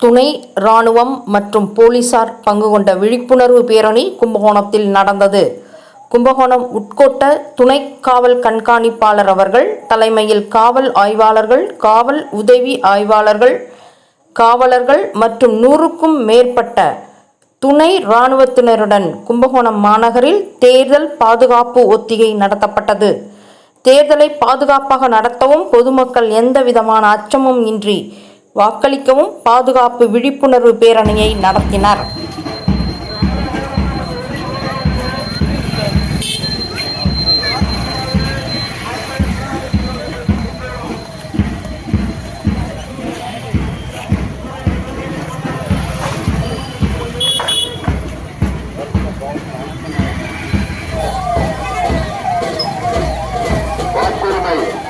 துணை இராணுவம் மற்றும் போலீசார் பங்கு கொண்ட விழிப்புணர்வு பேரணி கும்பகோணத்தில் நடந்தது. கும்பகோணம் உட்கோட்ட துணை காவல் கண்காணிப்பாளர் அவர்கள் தலைமையில் காவல் ஆய்வாளர்கள் காவல் உதவி ஆய்வாளர்கள் காவலர்கள் மற்றும் நூறுக்கும் மேற்பட்ட துணை இராணுவத்தினருடன் கும்பகோணம் மாநகரில் தேர்தல் பாதுகாப்பு ஒத்திகை நடத்தப்பட்டது. தேர்தலை பாதுகாப்பாக நடத்தவும் பொதுமக்கள் எந்த விதமான அச்சமும் இன்றி வாக்களிக்கவும் பாதுகாப்பு விழிப்புணர்வு பேரணியை நடத்தினர்.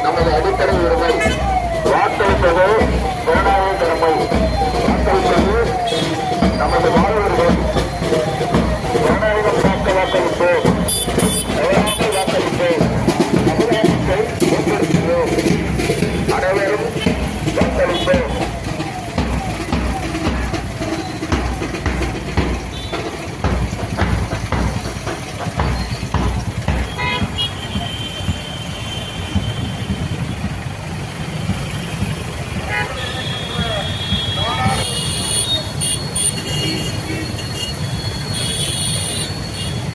நமது அடிப்படை உரிமை. வாக்களிப்பது